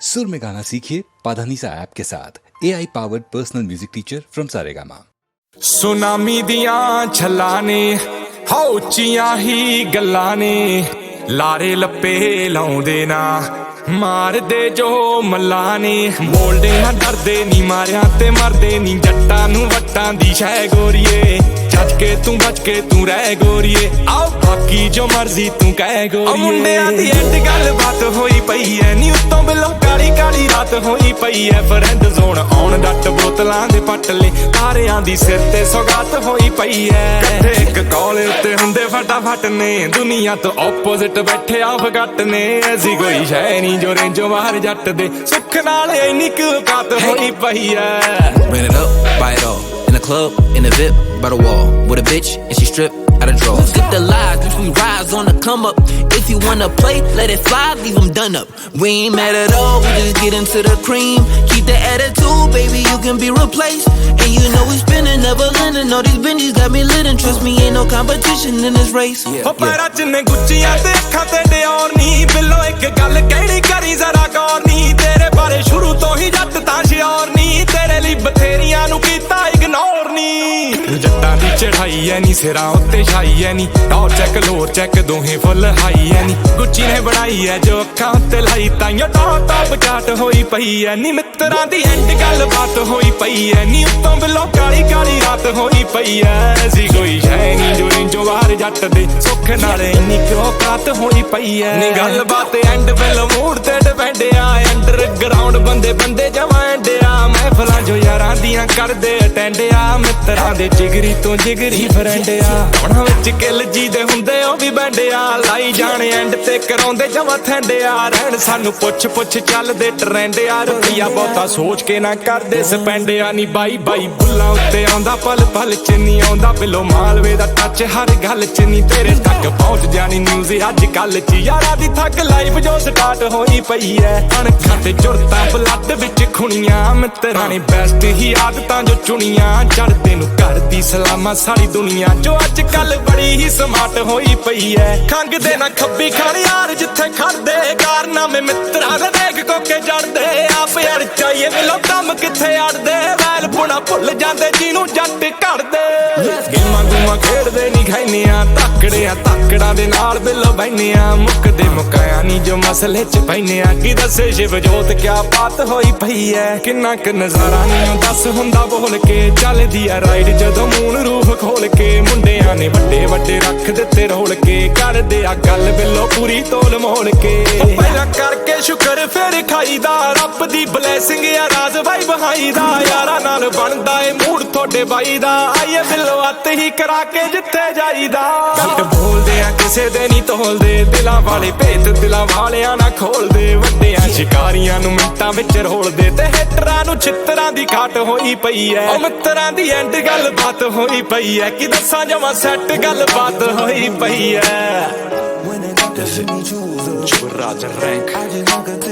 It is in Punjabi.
सुर में गाना सीखिए पाधानीसा ऐप के साथ A I powered personal music teacher from Saregama tsunami ਦੀਆਂ ਛੱਲਾਂ ਨੇ ਹਉ ਉੱਚੀਆਂ ਹੀ ਗੱਲਾਂ ਨੇ ਲਾਰੇ ਲੱਪੇ ਲਾਉਂਦੇ ਨਾ ਮਾਰਦੇ ਜੋ ਮੱਲਾਂ ਨੇ ਬੋਲਦੇ ਨਾ ਡਰਦੇ ਨਹੀਂ ਮਾਰਿਆ ਤੇ ਮਰਦੇ ਨਹੀਂ ਜੱਟਾਂ ਨੂੰ ਵੱਟਾਂ ਦੀ ਸ਼ੈ ਗੋਰੀਏ ਜੱਜ ਕੇ ਤੂੰ ਬਚ ਕੇ ਤੂੰ ਰਹਿ ਗੋਰੀਏ। ਆਓ ਬਾਕੀ ਜੋ ਮਰਜ਼ੀ ਤੂੰ ਕਹਿ ਗੋਰੀਏ। ਮੁੰਡਿਆਂ ਦੀ ਐਂਡ ਗੱਲਬਾਤ ਹੋਈ ਪਈ ਐ। ਨੀ ਉੱਤੋਂ ਬਿਲੋ ਕਾਲੀ ਕਾਲੀ ਰਾਤ ਹੋਈ ਪਈ ਐ। ਫਰੈਂਡ ਜ਼ੋਨ ਆਉਣ ਡੱਟ ਬੋਤਲਾਂ ਦੇ ਪੱਟਲੇ। ਤਾਰਿਆਂ ਦੀ ਸਿਰ ਤੇ ਸੌਗਾਤ ਹੋਈ ਪਈ ਐ। ਇਕੱਠੇ ਇੱਕ ਕਾਲ ਉੱਤੇ ਹੁੰਦੇ ਫਟਾਫਟ ਨੇ। ਦੁਨੀਆ ਤੋਂ ਆਪੋਜ਼ਿਟ ਬੈਠੇ ਆ ਫਗੱਟ ਨੇ। ਐਸੀ ਕੋਈ ਸ਼ੈ ਨਹੀਂ ਜੋ ਰੇਂਜੋ ਬਾਹਰ ਜੱਟ ਦੇ। ਸੁੱਖ ਨਾਲ ਇੰਨੀ ਕੁ ਔਕਾਤ ਹੋਈ ਪਈ ਐ। Ran it up, buy it all. In the club, in the VIP, by the wall with a bitch and she stripped out of drawers. Skip the lies, bitch, we rise on the come up. If you wanna play, let it fly, leave them done up. We ain't mad at all, we just get into the cream. Keep the attitude, baby, you can be replaced. And you know we spinning, never lending. All these bendies got me lit, and trust me, ain't no competition in this race. Yeah, yeah. ਚੜਾਈ ਐ ਨਹੀਂ ਸਿਰਾਂ ਉੱਤੇ ਛਾਈ ਐ ਨਹੀਂ ਟੌਰ ਚੈੱਕ ਲੋਰ ਚੈੱਕ ਦੋਹੇ ਫੁੱਲ ਹਾਈ ਐ ਨਹੀਂ ਗੁੱਚੀ ਨੇ ਬਣਾਈ ਐ ਜੋ ਅੱਖਾਂ ਉੱਤੇ ਲਾਈ, ਤਾਈਓ ਟੌਪ ਟੌਪ ਚਾਟ ਹੋਈ ਪਈ ਐ ਨੀ। ਮਿੱਤਰਾਂ ਦੀ ਐਂਡ ਗੱਲਬਾਤ ਹੋਈ ਪਈ ਐ ਨੀ। ਉੱਤੋਂ ਬਿੱਲੋ ਕਾਲੀ ਕਾਲੀ ਰਾਤ ਹੋਈ ਪਈ ਐ ਸੀ ਕੋਈ ਸ਼ੈ ਨਹੀਂ ਜੋ ਰਿੰਜੋ ਬਾਹਰ ਜੱਟ ਦੇ ਸੁੱਖ ਨਾਲ ਇੰਨੀ ਕਿਉਂ ਕਾਤ ਹੋਈ ਪਈ ਐ ਨੀ ਗੱਲਬਾਤ ਐਂਡ ਬਿੱਲ ਮੂਡ ਤੇ ਡਿਪੈਂਡ ਆ। ਅੰਡਰਗਰਾਉਂਡ ਬੰਦੇ ਬੰਦੇ ਜਮਾਂ ਐਂਡਿਆ ਮਹਿਫਲਾਂ ਜੋ ਕਰਦੇ ਅਟੈਂਡ ਆ, ਮਿੱਤਰਾਂ ਦੇ ਜਿਗਰੀ ਤੋਂ ਜਿਗਰੀ ਫਰੈਂਡ ਆ। ਉਹਨਾਂ ਵਿੱਚ ਕਿੱਲ ਜੀ ਦੇ ਹੁੰਦੇ ਉਹ ਬੈਂਡਿਆ ਲਾਈ ਜਾਣ ਐਂਡ ਤੇ ਕਰਾਉਂਦੇ ਜਮਾਂ ਥੈਂਡ ਰਹਿਣ ਸਾਨੂੰ ਪੁੱਛ ਪੁੱਛ ਚੱਲਦੇ ਟ੍ਰੈਂਡ ਆ, ਰੁਪਈਆ ਬਹੁਤਾ ਸੋਚ ਕੇ ਨਾ ਕਰਦੇ ਸਪੈਂਡ ਆ ਨੀ ਬਾਈ ਬਾਈ। ਬੁੱਲਾਂ ਉੱਤੇ ਆਉਂਦਾ, ਪਲ ਪਲ ਚ ਨਹੀਂ ਆਉਂਦਾ, ਬਿਲੋ ਮਾਲਵੇ ਦਾ ਟੱਚ ਹਰ ਗੱਲ ਚ ਨਹੀਂ ਤੇਰੇ ਤੱਕ ਪਹੁੰਚ ਜਾਣੀ ਨਿਊਜ਼ ਅੱਜ ਕੱਲ ਚ। ਯਾਰਾਂ ਦੀ ਥੱਕ ਲਾਈਫ ਜੋ ਸਟਾਰਟ ਹੋਈ ਪਈ ਐ। ਅਣਖਾਂ ਤੇ ਜੁਰਤਾ ਬਲੱਡ ਵਿੱਚ ਖੁਣੀਆਂ ਮਿੱਤਰਾਂ ਨੇ ਬੈਸਟ ਹੀ ਆਦਤਾਂ ਜੋ ਚੁਣੀਆਂ। ਚੜਦੇ ਨੂੰ ਕਰਦੀ ਸਲਾਮਾਂ ਸਾਰੀ ਦੁਨੀਆ ਜੋ ਅੱਜ ਕੱਲ ਬੜੀ ਹੀ ਸਮਾਰਟ ਹੋਈ ਪਈ ਐ ਖੰਗਦੇ ਨਾ ਖੱਬੀ ਖਾਣ ਯਾਰ ਜਿੱਥੇ ਖੜਦੇ। ਕਾਰਨਾਮੇ ਮਿੱਤਰਾਂ ਦੇ ਦੇਖ ਕੋਕੇ ਜੜਦੇ ਆਪ ਯਾਰ ਚਾਹੀਏ ਮਿਲੋ ਕੰਮ ਕਿੱਥੇ ਅੜਦੇ ਵੈਲ ਪੁਣਾ ਭੁੱਲ ਜਾਂਦੇ, ਜਿਹਨੂੰ ਜੱਟ ਘੜਦੇ। ਗੇਮਾਂ ਗੂਮਾਂ ਖੇਡਦੇ ਨਹੀਂ ਖੈਨੀਆਂ, ਤੱਕੜਿਆਂ, ਤੱਕੜਾਂ ਦੇ ਨਾਲ ਬਿੱਲੋ ਬੈਨੀਆਂ ਮੁੱਕਦੇ ਮੁੱਕ ਨਹੀਂ ਜੋ ਮਸਲੇ ਚ ਪੈਨੀਆਂ ਕੀ ਦੱਸੇ ਸ਼ਿਵ ਕਿਆ ਬਾਤ ਹੋਈ ਪਈ ਐ? ਕਿੰਨਾ ਕੁ ਨਜ਼ਾਰਾ ਨਹੀਂ ਦੱਸ ਹੁੰਦਾ ਬੋਲ ਕੇ। ਚੱਲਦੀ ਆ ਰਾਈਡ ਜਦੋਂ ਮੂਨ ਰੂਹ ਖੋਲ ਕੇ। ਮੁੰਡਿਆਂ ਨੇ ਵੱਡੇ ਵੱਡੇ ਰੱਖ ਦਿੱਤੇ ਰੋਲ ਕੇ। ਕਰਦੇ ਆ ਗੱਲ ਬਿੱਲੋ ਪੂਰੀ ਤੋਲ ਮੋਲ ਕੇ। ਪਹਿਲਾਂ ਕਰਕੇ ਸ਼ੁਕਰ ਫਿਰ ਖਾਈਦਾ। ਰੱਬ ਦੀ ਬਲੇਸਿੰਗ ਆ, ਰਾਜ਼ ਬਾਈ ਬਹਾਈਦਾ। ਯਾਰਾ ਨਾਲ ਬਣਦਾ ਏ ਮੂਡ ਤੁਹਾਡੇ ਬਾਈ ਦਾ। ਆਈਏ ਬਿੱਲੋ, ਅੱਤ ਹੀ ਕਰਾ ਕੇ ਜਿੱਥੇ ਜਾਈਦਾ। ਆ ਕਿਸੇ ਦੇ ਨਹੀਂ ਤੋਲਦੇ। ਦਿਲਾਂ ਵਾਲੇ ਭੇਤ ਦਿਲਾਂ ਵਾਲਿਆਂ ਨਾ ਖੋਲਦੇ। ਵੱਡਿਆਂ ਸ਼ਿਕਾਰੀਆਂ ਨੂੰ ਮਿੰਟਾਂ ਵਿੱਚ ਰੋਲਦੇ। ਤੇ ਹਿੱਟਰਾਂ ਨੂੰ ਛਿੱਤਰਾਂ ਦੀ ਘਾਟ ਹੋਈ ਪਈ ਐ। ਉਹ ਮਿੱਤਰਾਂ ਦੀ ਐਂਡ ਗੱਲਬਾਤ ਹੋਈ ਪਈ ਐ। ਕਿ ਦੱਸਾਂ ਜਮਾ ਸੈੱਟ ਗੱਲਬਾਤ ਹੋਈ ਪਈ ਐ। It me